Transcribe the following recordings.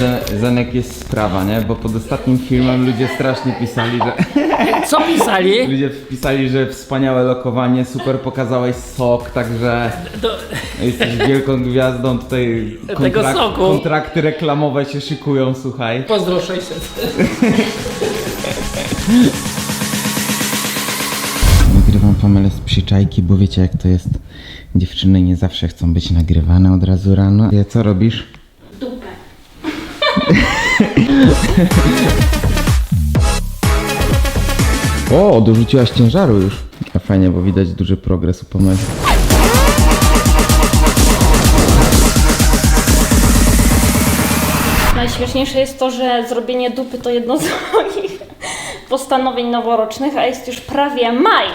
Zen- Zenek jest sprawa, nie? Bo pod ostatnim filmem ludzie strasznie pisali, że... Co pisali? Ludzie pisali, że wspaniałe lokowanie, super pokazałeś sok, także jesteś wielką gwiazdą tutaj. Tego soku. Kontrakty reklamowe się szykują, słuchaj. pozdro 600. Nagrywam Pamelę z przyczajki, bo wiecie jak to jest. Dziewczyny nie zawsze chcą być nagrywane od razu rano. Ja co robisz? O, dorzuciłaś ciężaru już. A fajnie, bo widać duży progres u Pameli. Najśmieszniejsze jest to, że zrobienie dupy to jedno z moich postanowień noworocznych, a jest już prawie maj.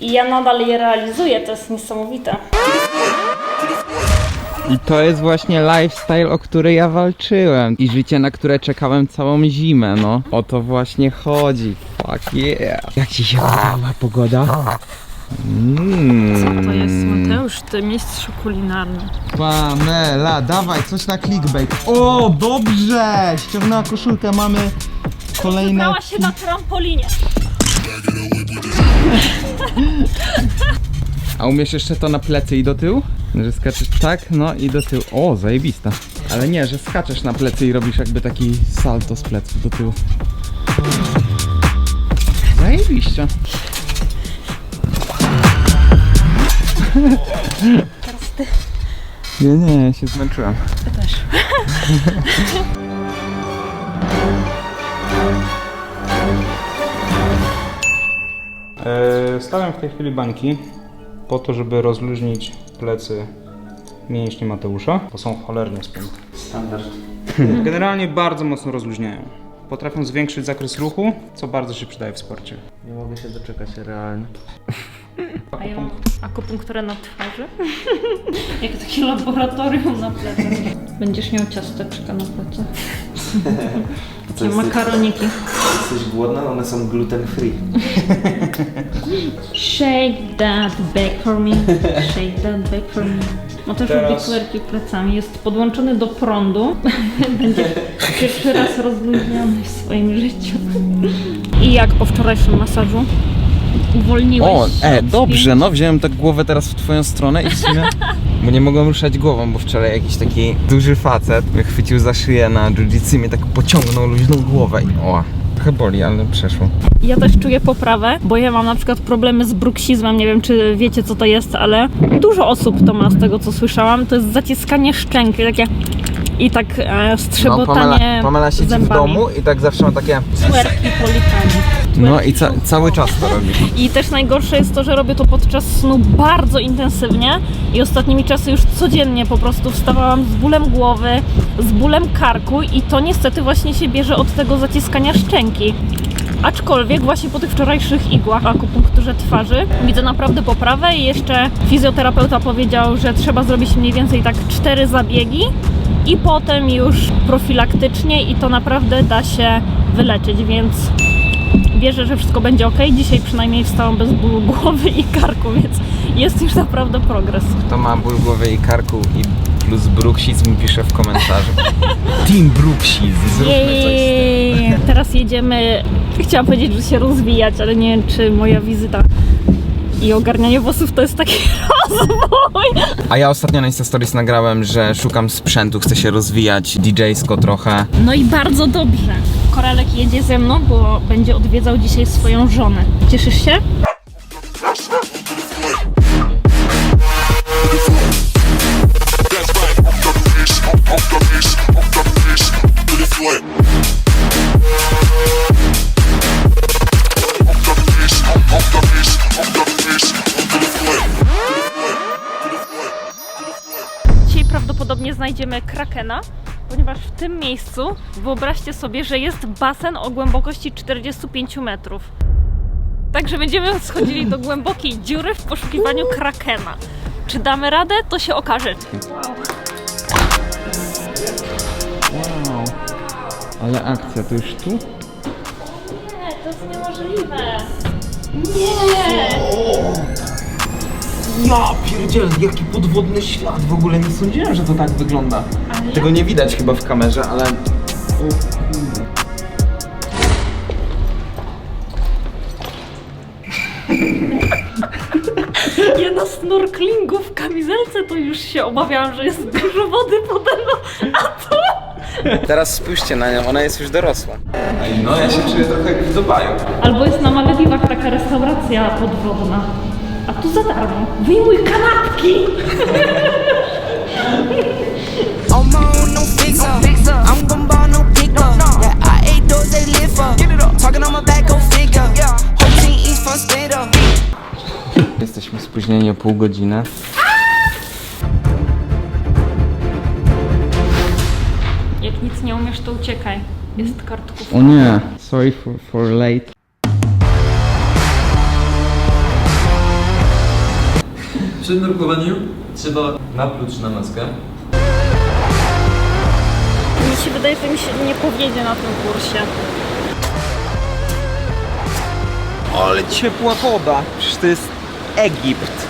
I ja nadal je realizuję, to jest niesamowite. I to jest właśnie lifestyle, o który ja walczyłem. I życie, na które czekałem całą zimę, no. O to właśnie chodzi. Fuck yeah. Jak ci się podoba pogoda? Mm. To jest Mateusz, ty mistrz kulinarny. Pamela, dawaj, coś na clickbait. O, dobrze! Ściągnęła koszulkę, mamy kolejne... Znała się na trampolinie. A umiesz jeszcze to na plecy i do tyłu? Że skaczesz tak, no i do tyłu. O, zajebista. Ale nie, że skaczesz na plecy i robisz jakby taki salto z pleców do tyłu. Zajebiście. Teraz ty. Nie, nie, ja się zmęczyłem. Ja też. E, Stawiam w tej chwili bańki po to, żeby rozluźnić plecy mięśni Mateusza, bo są cholernie spięte. Standard. Generalnie bardzo mocno rozluźniają. Potrafią zwiększyć zakres ruchu, co bardzo się przydaje w sporcie. Nie mogę się doczekać realnie. A ja mam akupunkturę na twarzy. Jak takie laboratorium na plecach. Będziesz miał ciasteczka na plecach. Takie makaroniki. Jesteś głodna? One są gluten free. Shake that back for me. Shake that back for me. Ma też lubi Teraz- klerki plecami. Jest podłączony do prądu. Będzie pierwszy raz rozluźniony w swoim życiu. I jak po wczorajszym masażu? Uwolniłeś O, się e, dobrze, no wziąłem tak głowę teraz w twoją stronę i w sumie... Bo nie mogłem ruszać głową, bo wczoraj jakiś taki duży facet mnie chwycił za szyję na i mnie tak pociągnął luźną głowę i o, trochę boli, ale przeszło. Ja też czuję poprawę, bo ja mam na przykład problemy z bruksizmem, nie wiem czy wiecie co to jest, ale dużo osób to ma z tego co słyszałam, to jest zaciskanie szczęki, takie i tak e, No, strzebotanie Pamela, Pamela siedzi zębami. w domu i tak zawsze ma takie... Twerki po litanii. No i ca cały czas to robi. I też najgorsze jest to, że robię to podczas snu bardzo intensywnie i ostatnimi czasy już codziennie po prostu wstawałam z bólem głowy, z bólem karku i to niestety właśnie się bierze od tego zaciskania szczęki. Aczkolwiek właśnie po tych wczorajszych igłach akupunkturze twarzy widzę naprawdę poprawę i jeszcze fizjoterapeuta powiedział, że trzeba zrobić mniej więcej tak cztery zabiegi i potem już profilaktycznie i to naprawdę da się wyleczyć, więc wierzę, że wszystko będzie ok. Dzisiaj przynajmniej wstałam bez bólu głowy i karku, więc jest już naprawdę progres. To ma ból głowy i karku i plus bruksizm pisze w komentarzu. Team bruksizm, zróbmy coś z tym. Jej! Teraz jedziemy, chciałam powiedzieć, że się rozwijać, ale nie wiem, czy moja wizyta i ogarnianie włosów to jest taki rozwój. A ja ostatnio na Insta Stories nagrałem, że szukam sprzętu, chcę się rozwijać DJ-sko trochę. No i bardzo dobrze. Koralek jedzie ze mną, bo będzie odwiedzał dzisiaj swoją żonę. Cieszysz się? Znajdziemy krakena, ponieważ w tym miejscu wyobraźcie sobie, że jest basen o głębokości 45 metrów. Także będziemy schodzili do głębokiej dziury w poszukiwaniu krakena. Czy damy radę? To się okaże. Wow. Ale akcja, to już tu? Nie, to jest niemożliwe. Nie! Ja pierdzielę, jaki podwodny świat. W ogóle nie sądziłem, że to tak wygląda. Ale Tego nie widać chyba w kamerze, ale... Ja na snorklingu w kamizelce to już się obawiałam, że jest dużo wody pode mną, a tu... Teraz spójrzcie na nią, ona jest już dorosła. No ja się czuję trochę jak w Dubaju. Albo jest na Malediwach taka restauracja podwodna. A tu za darmo. Wyjmuj kanapki! On no fix up. I'm gon' ball, no pick up. Yeah, I ate those, they live up. Talking on my back, go figure. Whole team eats fun, stand up. Jesteśmy spóźnieni o pół godziny. Jak nic nie umiesz, to uciekaj. Jest kartkówka. O nie, sorry for, for late. Przed nurkowaniem trzeba napluć na maskę. Mi się wydaje, że mi się nie powiedzie na tym kursie. Ale ciepła woda. Przecież to jest Egipt.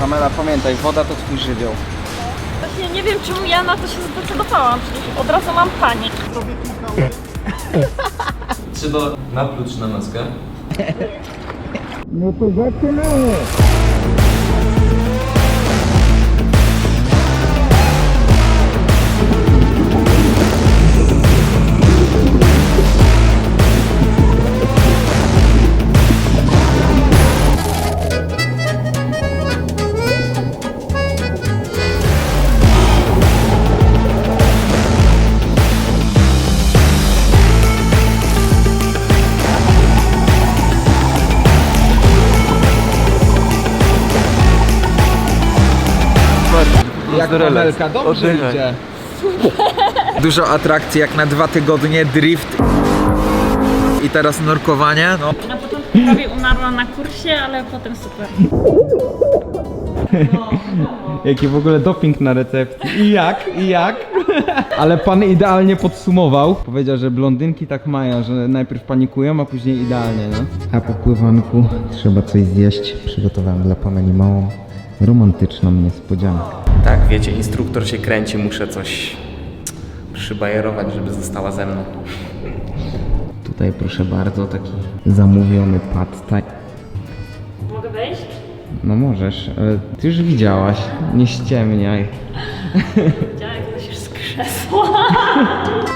Kamera, pamiętaj, woda to twój żywioł. Właśnie nie wiem, czemu ja na to się zdecydowałam. Przecież od razu mam panik. Trzeba napluć na maskę. No projeto não. É Pamelka, dobrze idzie. Dużo atrakcji jak na dwa tygodnie, drift i teraz nurkowanie. No. Na początku prawie umarłam na kursie, ale potem super. Jaki w ogóle doping na recepcji. I jak? I jak? Ale pan idealnie podsumował. Powiedział, że blondynki tak mają, że najpierw panikują, a później idealnie, no. A po pływanku trzeba coś zjeść. Przygotowałem dla Pameli małą romantyczną niespodziankę. Tak, wiecie, instruktor się kręci, muszę coś przybajerować, żeby została ze mną. Tutaj proszę bardzo, taki zamówiony pad thai. Mogę wejść? No możesz, ale ty już widziałaś, nie ściemniaj. Widziałam, jak ktoś z krzesła.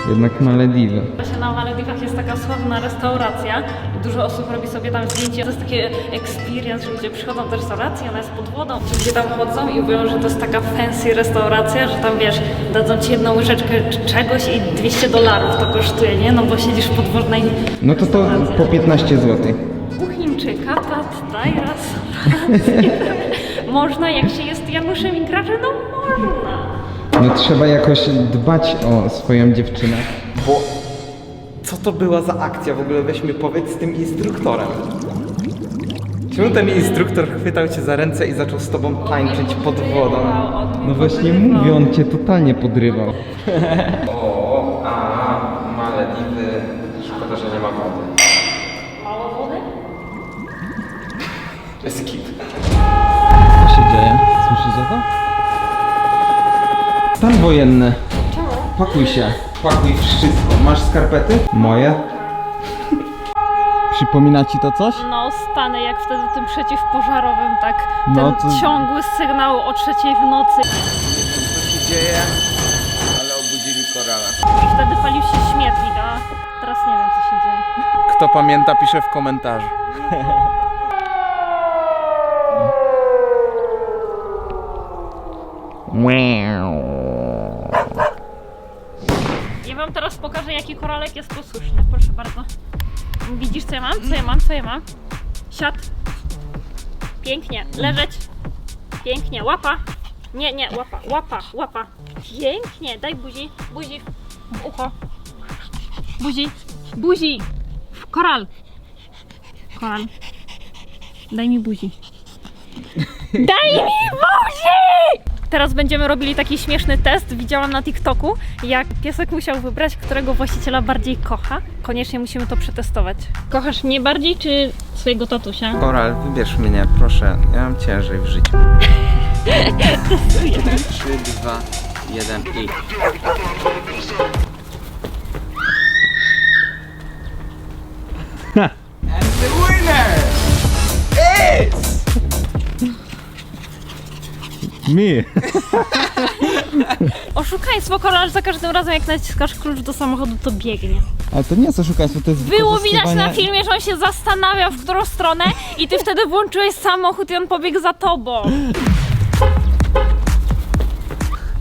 Jednak Malediwy. Właśnie na Malediwach jest taka sławna restauracja i dużo osób robi sobie tam zdjęcie. To jest takie experience, że ludzie przychodzą do restauracji, ona jest pod wodą. Ludzie tam chodzą i mówią, że to jest taka fancy restauracja, że tam wiesz, dadzą ci jedną łyżeczkę czegoś i 200 dolarów to kosztuje, nie? No bo siedzisz w podwodnej No to to po 15 zł. U Chińczyka daj raz. Można, jak się jest Januszem i graczem, no można. No trzeba jakoś dbać o swoją dziewczynę. Bo co to była za akcja w ogóle? Weź mi powiedz z tym instruktorem. Czemu ten instruktor chwytał cię za ręce i zaczął z tobą tańczyć pod wodą? No właśnie mówię, on cię totalnie podrywał. O, a Malediwy. Szkoda, że nie ma wody. Mało wody? Jest kit. Co się dzieje? Słyszycie to? Stan wojenny. Czemu? Pakuj się. Pakuj wszystko. Masz skarpety? Moje. Przypomina ci to coś? No, stanę jak wtedy tym przeciwpożarowym, tak. Ten No to- ciągły sygnał o trzeciej w nocy. Co się dzieje? Ale obudzili korala. I wtedy palił się śmietnik, a teraz nie wiem, co się dzieje. Kto pamięta, pisze w komentarzu. Ja wam teraz pokażę, jaki koralek jest posłuszny. Proszę bardzo. Widzisz, co ja mam? Co ja mam? Co ja mam? Siad. Pięknie. Leżeć. Pięknie. Łapa. Nie, nie, łapa, łapa, łapa. Pięknie. Daj buzi. Buzi w ucho. Buzi. Buzi. W koral. Koral. Daj mi buzi. Daj mi buzi! Teraz będziemy robili taki śmieszny test. Widziałam na TikToku, jak piesek musiał wybrać, którego właściciela bardziej kocha. Koniecznie musimy to przetestować. Kochasz mnie bardziej, czy swojego tatusia? Koral, wybierz mnie, proszę. Ja mam ciężej w życiu. Testujemy. 3, 2, 1 i... And the winner is... Mi. Oszukaństwo, kolarz za każdym razem jak naciskasz klucz do samochodu, to biegnie. Ale to nie jest oszukaństwo, to jest Było widać na wykorzystywanie- filmie, że on się zastanawiał, w którą stronę i ty wtedy włączyłeś samochód i on pobiegł za tobą.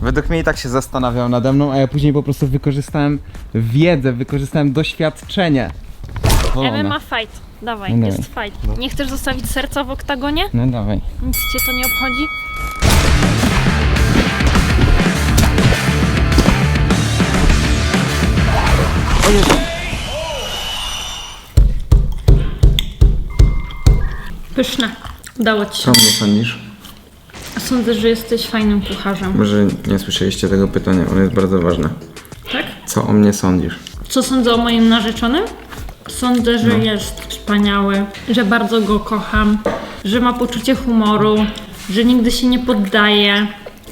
Według mnie i tak się zastanawiał nade mną, a ja później po prostu wykorzystałem wiedzę, wykorzystałem doświadczenie. Wolone. MMA fight. Dawaj, No jest fight. Nie chcesz zostawić serca w oktagonie? No dawaj. Nic cię to nie obchodzi? Pyszne. Udało ci się. Co mnie sądzisz? Sądzę, że jesteś fajnym kucharzem. Może nie słyszeliście tego pytania, ono jest bardzo ważne. Tak? Co o mnie sądzisz? Co sądzę o moim narzeczonym? Sądzę, że jest wspaniały, że bardzo go kocham, że ma poczucie humoru, że nigdy się nie poddaje,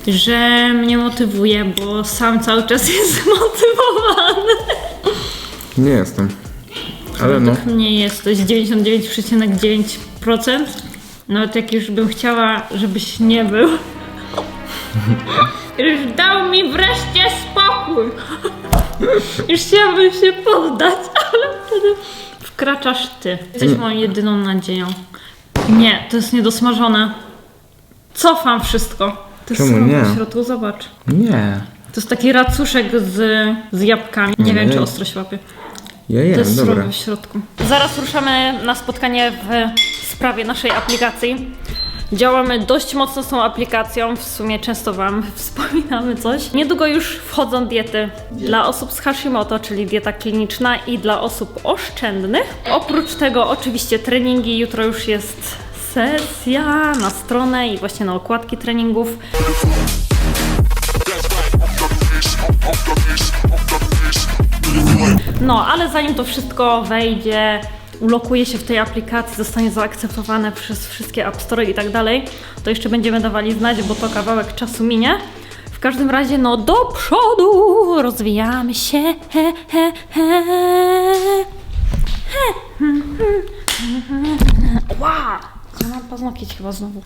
że mnie motywuje, bo sam cały czas jest zmotywowany. Nie jestem. Ale no. Nie jesteś 99,9%. Nawet jak już bym chciała, żebyś nie był. Już dał mi wreszcie spokój. Już chciałabym się poddać, ale wtedy wkraczasz ty. Jesteś moją jedyną nadzieją. Nie, to jest niedosmażone. Cofam wszystko. To jest Czemu nie? w środku, zobacz. Nie. To jest taki racuszek z, z jabłkami. Nie, wiem, czy ostro się łapie. Ja To jest dobra. w środku. Zaraz ruszamy na spotkanie w sprawie naszej aplikacji. Działamy dość mocno z tą aplikacją, w sumie często Wam wspominamy coś. Niedługo już wchodzą diety dla osób z Hashimoto, czyli dieta kliniczna i dla osób oszczędnych. Oprócz tego oczywiście treningi, jutro już jest sesja na stronę i właśnie na okładki treningów. No, ale zanim to wszystko wejdzie, ulokuje się w tej aplikacji, zostanie zaakceptowane przez wszystkie App Store i tak dalej, to jeszcze będziemy dawali znać, bo to kawałek czasu minie. W każdym razie, no do przodu, rozwijamy się. He, he, he. Ła! Ja mam paznokieć chyba znowu.